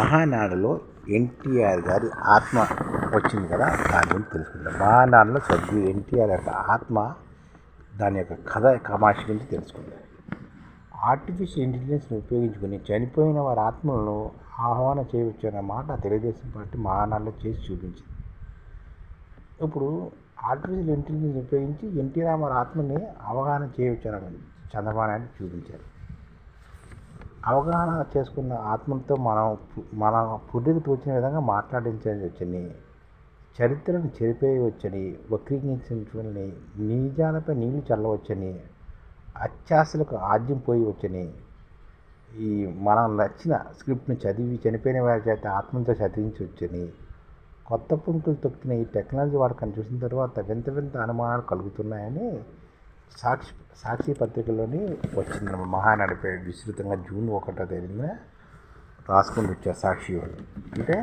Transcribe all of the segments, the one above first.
మహానాడులో ఎన్టీఆర్ గారి ఆత్మ వచ్చింది కదా దాని గురించి తెలుసుకుందాం. మహానాడులో సభ్యుడు ఎన్టీఆర్ యొక్క ఆత్మ దాని యొక్క కథ కమాషి గురించి తెలుసుకుందాం. ఆర్టిఫిషియల్ ఇంటెలిజెన్స్ని ఉపయోగించుకొని చనిపోయిన వారి ఆత్మలను ఆహ్వానం చేయవచ్చు అన్న మాట తెలుగుదేశం పార్టీ మహానాడులో చేసి చూపించింది. ఇప్పుడు ఆర్టిఫిషియల్ ఇంటెలిజెన్స్ ఉపయోగించి ఎన్టీ రామారావు ఆత్మని అవగాహన చేయవచ్చు అని చంద్రబాబు నాయుడు చూపించారు. అవగాహన చేసుకున్న ఆత్మతో మనం మన పుర్రికి తోచిన విధంగా మాట్లాడించవచ్చని చరిత్రను చెరిపేయవచ్చని వక్రీకరించినటువంటి నిజాలపై నీళ్ళు చల్లవచ్చని అత్యాశలకు ఆద్యం పోయవచ్చని ఈ మనం నచ్చిన స్క్రిప్ట్ని చదివి చనిపోయిన వారి చేత ఆత్మతో చదివించవచ్చని కొత్త పుంకులు తొక్కిన ఈ టెక్నాలజీ వాడకం చూసిన తర్వాత వింత వింత అనుమానాలు కలుగుతున్నాయని సాక్షి సాక్షి పత్రికలోని వచ్చింది మహానాడిపై విస్తృతంగా జూన్ ఒకటో తేదీన రాసుకుని వచ్చారు సాక్షి వాళ్ళు అంటే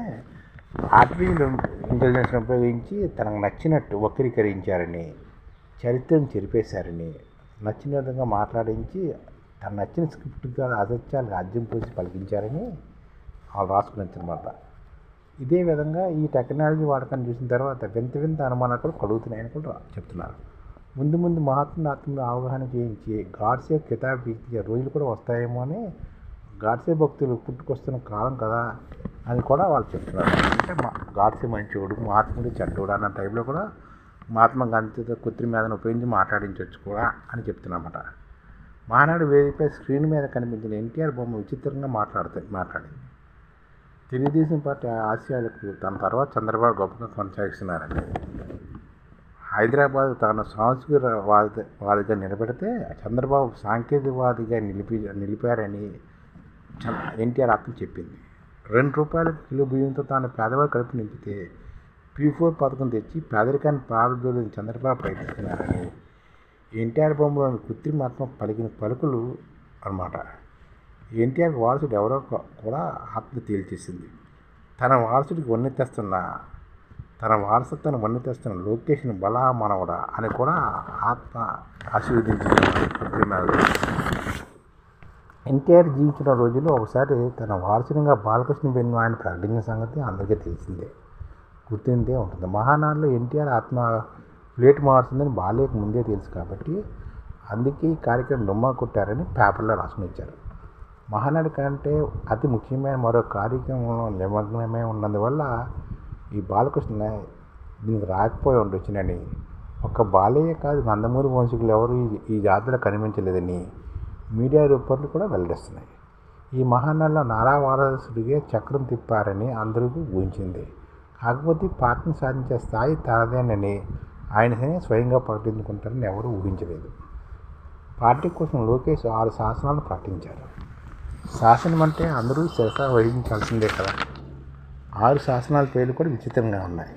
ఆర్టిఫిషియల్ ఇంటెలిజెన్స్ ఉపయోగించి తనకు నచ్చినట్టు వక్రీకరించారని చరిత్రను చెరిపేశారని నచ్చిన విధంగా మాట్లాడించి తన నచ్చిన స్క్రిప్ట్గా అసత్యాలకు రాజ్యం పోసి పలికించారని వాళ్ళు రాసుకుని అనమాట ఇదే విధంగా ఈ టెక్నాలజీ వాడకాన్ని చూసిన తర్వాత వింత వింత అనుమానాలు కూడా కలుగుతున్నాయని కూడా చెప్తున్నారు. ముందు ముందు మహాత్ముల ఆత్మను అవగాహన చేయించి గాడ్సే కితాబ్ ఇచ్చే రోజులు కూడా వస్తాయేమో అని గాడ్సే భక్తులు పుట్టుకొస్తున్న కాలం కదా అని కూడా వాళ్ళు చెప్తున్నారు. అంటే మా గాడ్సే మంచివాడు మహాత్ముడు చెడ్డోడు అన్న టైంలో కూడా మహాత్మా గాంధీతో కృత్రిమ మీదను ఉపయోగించి మాట్లాడించవచ్చు కూడా అని చెప్తున్నమాట మానాడు వేదికపై స్క్రీన్ మీద కనిపించిన ఎన్టీఆర్ బొమ్మ విచిత్రంగా మాట్లాడుతుంది మాట్లాడింది. తెలుగుదేశం పార్టీ ఆశయాలకు తన తర్వాత చంద్రబాబు గొప్పగా కొనసాగిస్తున్నారండి హైదరాబాద్ తాను సాంస్కృతికవాది వాదిగా నిలబెడితే చంద్రబాబు సాంకేతికవాదిగా నిలిపి నిలిపారని చ- ఎన్టీఆర్ ఆత్మ చెప్పింది. రెండు రూపాయలకు కిలో బియ్యంతో తాను పేదవారి కడుపు నింపితే పీ ఫోర్ పథకం తెచ్చి పేదరికాన్ని ప్రారంభించిన చంద్రబాబు ప్రయత్నిస్తున్నారని ఎన్టీఆర్ బొమ్మలోని కృత్రిమాత్మ పలికిన పలుకులు అన్నమాట. ఎన్టీఆర్ వారసుడు ఎవరో కూడా ఆత్మ తేల్చేసింది. తన వారసుడికి ఉన్నెత్తేస్తున్న తెస్తున్న తన వారసత్వాన్ని మన్ను తెస్తున్న లోకేష్ని బలా మనవడా అని కూడా ఆత్మ ఆశీర్వదించింది ఎన్టీఆర్ జీవించిన రోజుల్లో ఒకసారి తన వారసునిగా బాలకృష్ణ బెన్వా ఆయన ప్రకటించిన సంగతి అందరికీ తెలిసిందే. గుర్తిందే ఉంటుంది. మహానాడులో ఎన్టీఆర్ ఆత్మ ప్లేట్ మారుతుందని బాలయ్యకు ముందే తెలుసు కాబట్టి అందుకే ఈ కార్యక్రమం డుమ్మా కొట్టారని పేపర్లో రాసుకుని ఇచ్చారు మహానాడు కంటే అతి ముఖ్యమైన మరో కార్యక్రమంలో నిమగ్నమై ఉన్నందువల్ల ఈ బాలకృష్ణ దీనికి రాకపోయి ఉండొచ్చునని. ఒక్క బాలయ్య కాదు నందమూరి వంశీకులు ఎవరు ఈ- జాతర కనిపించలేదని మీడియా రిపోర్ట్లు కూడా వెల్లడిస్తున్నాయి. ఈ మహానాడులో నారా వారసుడిగా చక్రం తిప్పారని అందరికీ ఊహించింది. కాకపోతే పార్టీని సాధించే స్థాయి తనదేనని ఆయననే స్వయంగా ప్రకటించుకుంటారని ఎవరూ ఊహించలేదు. పార్టీ కోసం లోకేష్ ఆరు శాసనాలు ప్రకటించారు శాసనం అంటే అందరూ శిరస వహించాల్సిందే కదా. ఆరు శాసనాల పేర్లు కూడా విచిత్రంగా ఉన్నాయి.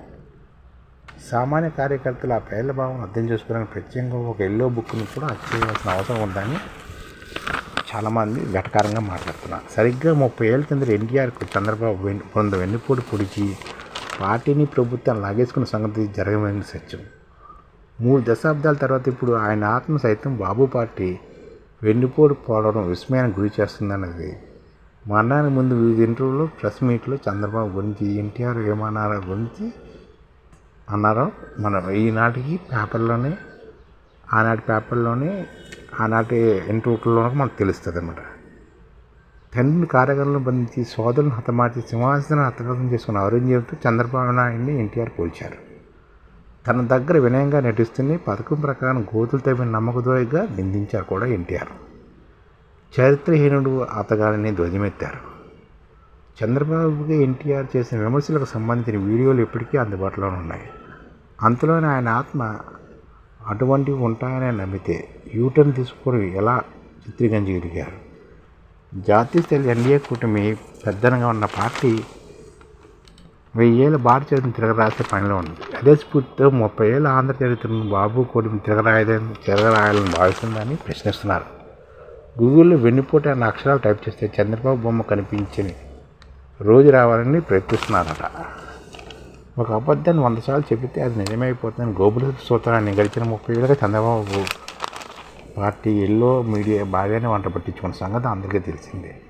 సామాన్య కార్యకర్తలు ఆ పేర్ల భావం అర్థం చేసుకోవడానికి ప్రత్యేకంగా ఒక ఎల్లో బుక్ని కూడా చేయవలసిన అవసరం ఉందని చాలామంది వెటకారంగా మాట్లాడుతున్నారు. సరిగ్గా ముప్పై ఏళ్ళ కింద ఎన్టీఆర్కు చంద్రబాబు వెన్ కొంత వెన్నుపోటు పొడిచి పార్టీని ప్రభుత్వాన్ని లాగేసుకున్న సంగతి జరగమైన సత్యం. మూడు దశాబ్దాల తర్వాత ఇప్పుడు ఆయన ఆత్మ సైతం బాబు పార్టీ వెన్నుపోటు పోవడం విస్మయానికి గురి చేస్తుందన్నది మరణానికి ముందు వివిధ ఇంటర్వ్యూలో ప్రెస్ మీట్లో చంద్రబాబు గురించి ఎన్టీఆర్ ఏమన్నారో గురించి అన్నారో మన ఈనాటికి పేపర్లోనే ఆనాటి పేపర్లోనే ఆనాటి ఇంటర్వ్యూలో మనకు తెలుస్తుంది అన్నమాట తండ్రిని కారాగారంలో బంధించి సోదరులను హతమార్చి సింహాసనం హతగతం చేసుకున్న ఔరంగజేబుతో చంద్రబాబు నాయుడిని ఎన్టీఆర్ పోల్చారు. తన దగ్గర వినయంగా నటిస్తూనే పథకం ప్రకారం గోతులు తవ్విన నమ్మకద్రోహిగా నిందించారు కూడా ఎన్టీఆర్. చరిత్రహీనుడు అతగాడిని ధ్వజమెత్తారు. చంద్రబాబుకి ఎన్టీఆర్ చేసిన విమర్శలకు సంబంధించిన వీడియోలు ఇప్పటికీ అందుబాటులో ఉన్నాయి. అంతలోనే ఆయన ఆత్మ అటువంటివి ఉంటాయని నమ్మితే యూటర్న్ తీసుకొని ఎలా చిత్రీకరించగలిగారు జాతీయ స్థాయి ఎన్డీఏ కూటమి పెద్దనగా ఉన్న పార్టీ వెయ్యేళ్ళ భారత చరిత్రను తిరగరాసే పనిలో ఉంది. అదే స్ఫూర్తితో ముప్పై ఏళ్ళ ఆంధ్ర చరిత్రను బాబు కూటమి తిరగరాయదని తిరగరాయాలని భావిస్తుందని ప్రశ్నిస్తున్నారు. గూగుల్లో వెన్నుపోటు అన్న అక్షరాలు టైప్ చేస్తే చంద్రబాబు బొమ్మ కనిపించని రోజు రావాలని ప్రయత్నిస్తున్నారట. ఒక అబద్ధాన్ని వంద సార్లు చెబితే అది నిజమైపోతుందని గోబుల సూత్రాన్ని గడిచిన ముప్పై ఏళ్ళుగా చంద్రబాబు పార్టీ ఎల్లో మీడియా బాగానే వంట పట్టించుకున్న సంగతి అందరికీ తెలిసిందే.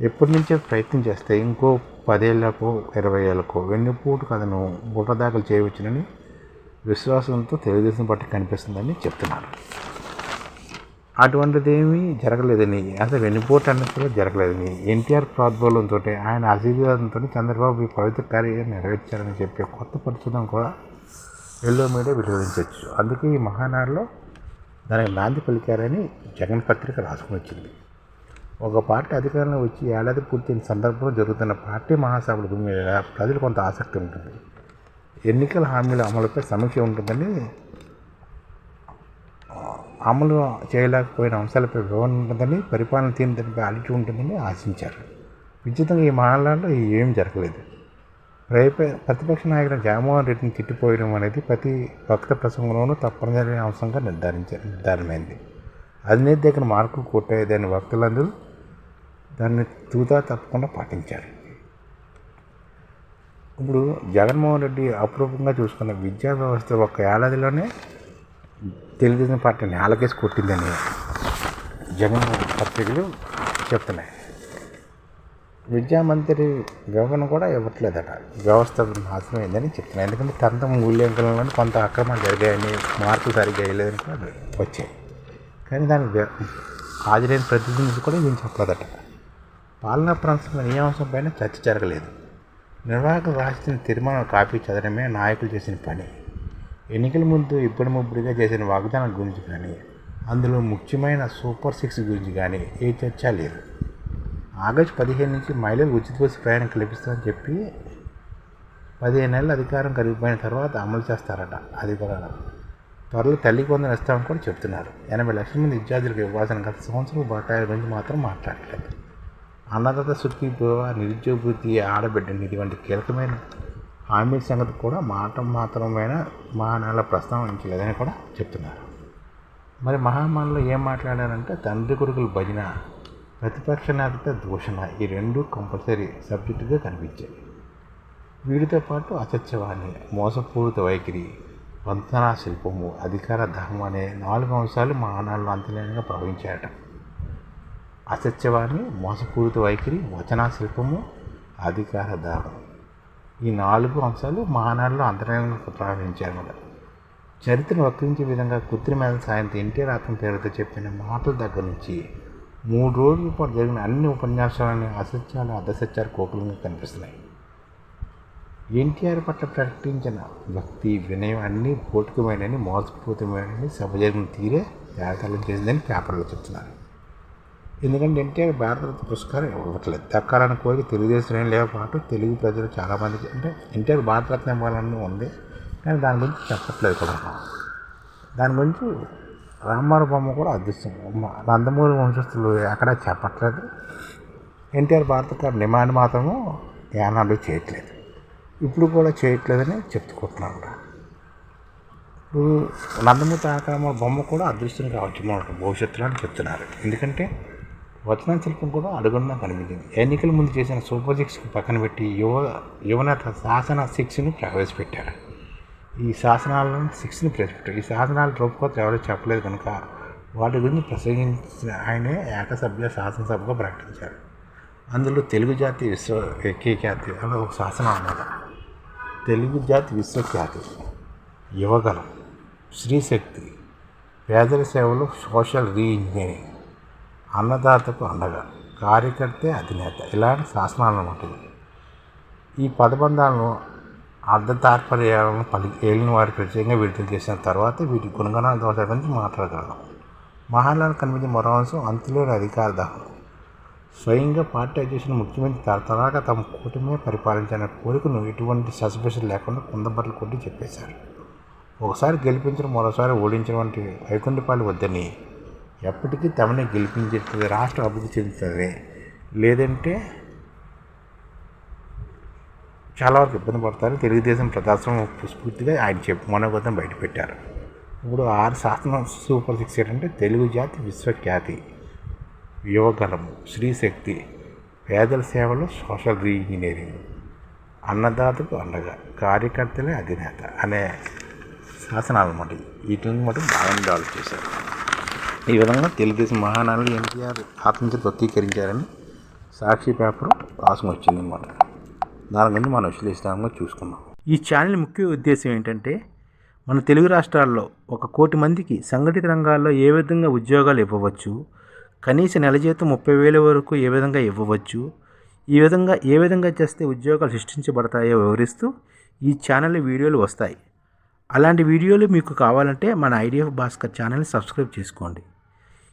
ఎప్పటి నుంచో ప్రయత్నం చేస్తే ఇంకో పదేళ్ళకు ఇరవై ఏళ్ళకు వెన్నుపోటు కథను బుటదాఖలు చేయవచ్చునని విశ్వాసంతో తెలుగుదేశం పార్టీ కనిపిస్తుందని చెప్తున్నారు. అటువంటిది ఏమీ జరగలేదని అసలు వెన్నుపోటు అన్నది కూడా జరగలేదని ఎన్టీఆర్ ప్రోద్బలంతో ఆయన ఆశీర్వాదంతో చంద్రబాబు ఈ పవిత్ర కార్యాన్ని నెరవేర్చారని చెప్పే కొత్త పరిశోధన కూడా ఎల్లో మీడియా విరోధించవచ్చు అందుకే ఈ మహానాడులో దానికి నాంది పలికారని జగన్ పత్రిక రాసుకుని వచ్చింది. ఒక పార్టీ అధికారంలో వచ్చి ఏడాది పూర్తయిన సందర్భంలో జరుగుతున్న పార్టీ మహాసభల మీద ప్రజలు కొంత ఆసక్తి ఉంటుంది. ఎన్నికల హామీల అమలుపై సమీక్ష ఉంటుందని అమలు చేయలేకపోయిన అంశాలపై వివరణ ఉంటుందని పరిపాలన తీరు దానిపై అలిటి ఉంటుందని ఆశించారు. విచిత్రంగా ఈ మహానాడులో ఏం జరగలేదు. ప్రతిపక్ష నాయకుడు జగన్మోహన్ రెడ్డిని తిట్టిపోయడం అనేది ప్రతి భక్త ప్రసంగంలోనూ తప్పనిసరి అంశంగా నిర్ధారించ నిర్ధారమైంది అధినేత దగ్గర మార్కులు కొట్టేదని భక్తులందరూ దాన్ని తూతా తప్పకుండా పాటించారు. ఇప్పుడు జగన్మోహన్ రెడ్డి అపురూపంగా చూసుకున్న విద్యా వ్యవస్థ ఒక ఏడాదిలోనే తెలుగుదేశం పార్టీ నేలకేసి కొట్టిందని జగన్ పత్రికలు చెప్తున్నాయి. విద్యామంత్రి వివరణ కూడా ఇవ్వట్లేదట. వ్యవస్థ నాశనమైందని చెప్తున్నాయి. ఎందుకంటే టెన్త్ మూల్యాంకనంలో కొంత అక్రమాలు జరిగాయని మార్పులు సరిగ్గా వేయలేదని కూడా వచ్చాయి. కానీ దానికి హాజరైన ప్రతినిధులు కూడా ఏం చెప్పలేదట. పాలనా ప్రాంతంలో ఏ అంశంపైన చర్చ జరగలేదు. నిర్వాహకులు రాసిన తీర్మానం కాపీ చదవడమే నాయకులు చేసిన పని. ఎన్నికల ముందు ఇబ్బడి ముబ్బడిగా చేసిన వాగ్దానం గురించి కానీ అందులో ముఖ్యమైన సూపర్ సిక్స్ గురించి కానీ ఏ చర్చ లేదు. ఆగస్టు పదిహేను నుంచి మహిళలు ఉచిత బస్సు ప్రయాణం కల్పిస్తామని చెప్పి పదిహేను నెలలు అధికారం కలిగిపోయిన తర్వాత అమలు చేస్తారట అది త్వరలో తల్లి కొందరు ఇస్తామని కూడా చెప్తున్నారు. ఎనభై లక్షల మంది విద్యార్థులకు ఇవ్వాల్సిన గత సంవత్సరం బకాయిల గురించి మాత్రం మాట్లాడలేదు. అన్నదాత సుఖీ నిరుద్యోగ వృత్తి ఆడబిడ్డ నిధి వంటి కీలకమైన హామీల సంగతి కూడా మాట మాత్రమైన? మహానాల ప్రస్తావించలేదని కూడా చెప్తున్నారు. మరి మహామాలలో ఏం మాట్లాడారంటే తండ్రి కొడుకుల భజన ప్రతిపక్ష నేత దూషణ ఈ రెండు కంపల్సరీ సబ్జెక్టుగా కనిపించాయి. వీటితో పాటు అసత్యవాణి మోసపూరిత వైఖరి వంతనా శిల్పము అధికార ధర్మం అనే నాలుగు అంశాలు మహానాడులో అంతర్లీనంగా ప్రవహించాయట. అసత్యవాణి మోసపూరిత వైఖరి వచనా శిల్పము అధికార దాహం ఈ నాలుగు అంశాలు మానాడులో అంతర్లీనంగా ప్రారంభించారు చరిత్రను వక్రించే విధంగా కృత్రిమ సాయంతో ఎన్టీఆర్ ఆత్మ పేరుతో చెప్పిన మాటల దగ్గర నుంచి మూడు రోజుల పాటు జరిగిన అన్ని ఉపన్యాసాలని అసత్యాలు అధసత్యాలు కోకులంగా కనిపిస్తున్నాయి. ఎన్టీఆర్ పట్ల ప్రకటించిన భక్తి వినయం అన్నీ భౌతికమైనని మోసపూతమైనని సభ జరిగిన తీరే తేడాతలం చేసిందని పేపర్లో చెప్తున్నారు. ఎందుకంటే ఎన్టీఆర్ భారతరత్న పురస్కారం ఇవ్వట్లేదు. దక్కాలని కోరిక తెలుగుదేశం ఏం లేకపోతే తెలుగు ప్రజలు చాలామంది అంటే ఎన్టీఆర్ భారతరత్న ఇవ్వాలని ఉంది. కానీ దాని గురించి చెప్పట్లేదు కూడా. దాని గురించి రామారావు బొమ్మ కూడా అదృష్టం నందమూరి వంశస్థులు ఎక్కడా చెప్పట్లేదు. ఎన్టీఆర్ భారత డిమాండ్ మాత్రము యానాలు చేయట్లేదు. ఇప్పుడు కూడా చేయట్లేదని చెప్పుకుంటున్నాను కూడా. ఇప్పుడు నందమూరి తారకరామ బొమ్మ కూడా అదృష్టం కావచ్చు. మనకు భవిష్యత్తులో అని చెప్తున్నారు. ఎందుకంటే వచన శిల్పం కూడా అడుగున్నా కనిపించింది. ఎన్నికల ముందు చేసిన సూపర్ సిక్స్కి పక్కన పెట్టి యువ యువనేత శాసన సిక్స్ని ప్రవేశపెట్టారు. ఈ శాసనాలను సిక్స్ని ప్రవేశపెట్టారు. ఈ శాసనాల రూపకోత ఎవరో చెప్పలేదు కనుక వాటి గురించి ప్రసంగించిన ఆయనే ఏకసభ్య శాసనసభగా ప్రకటించారు. అందులో తెలుగు జాతి విశ్వ ఏకీఖ్యాతి అనే ఒక శాసనం అన్నమాట. తెలుగు జాతి విశ్వఖ్యాతి యువగలం స్త్రీశక్తి పేదల సేవలు సోషల్ రీఇంజనీరింగ్. అన్నదాతకు అండగా కార్యకర్తే అధినేత. ఇలాంటి శాసనాలు ఉంటుంది ఈ పదబంధాలను అర్ధ తాత్పర్యాలను పలి ఏలిన వారి ప్రత్యేకంగా విడుదల చేసిన తర్వాత వీటి గుణగణాల దోషాల గురించి మాట్లాడగలం మహాలాల్ కనిపించే మరో అంశం అంతులేని అధికార దాహం. స్వయంగా పార్టీ అధ్యక్షుని ముఖ్యమంత్రి తరతరాగా తమ కూటమే పరిపాలించిన కోరికను ఎటువంటి సస్పెషన్ లేకుండా కుందబట్టలు కొట్టి చెప్పేశారు. ఒకసారి గెలిపించడం మరోసారి ఓడించడం వంటి వైకుంఠపాలు వద్దని ఎప్పటికీ తమనే గెలిపించేది రాష్ట్రం అభివృద్ధి చెందుతుంది. లేదంటే చాలా వరకు ఇబ్బంది పడతారు. తెలుగుదేశం ప్రజాస్వామ్య స్ఫూర్తిగా ఆయన చెప్పు మనోగతం బయటపెట్టారు. ఇప్పుడు ఆరు శాసన సూపర్ సిక్స్ ఏంటంటే తెలుగు జాతి విశ్వఖ్యాతి యువగలము స్త్రీశక్తి పేదల సేవలు సోషల్ రీఇంజనీరింగ్ అన్నదాతకు అండగా కార్యకర్తలే అధినేత అనే శాసనాలు అన్నమాట వీటిని మటు బాగా డెవలప్ చేశారు. ఈ విధంగా తెలుగుదేశం మహానాడులు ఎన్టీఆర్ ఆత్మహత్య వ్యక్తీకరించారని సాక్షి పేపర్ రాసుకొని వచ్చిందనమాట దాని గురించి మనం విశ్లేషణంగా చూసుకున్నాం ఈ ఛానల్ ముఖ్య ఉద్దేశం ఏంటంటే మన తెలుగు రాష్ట్రాల్లో ఒక కోటి మందికి సంఘటిత రంగాల్లో ఏ విధంగా ఉద్యోగాలు ఇవ్వవచ్చు కనీస నెల జీతం ముప్పై వేల వరకు ఏ విధంగా ఇవ్వవచ్చు ఈ విధంగా ఏ విధంగా చేస్తే ఉద్యోగాలు సృష్టించబడతాయో వివరిస్తూ ఈ ఛానల్ వీడియోలు వస్తాయి. అలాంటి వీడియోలు మీకు కావాలంటే మన ఐడిఎఫ్ భాస్కర్ ఛానల్ని సబ్స్క్రైబ్ చేసుకోండి.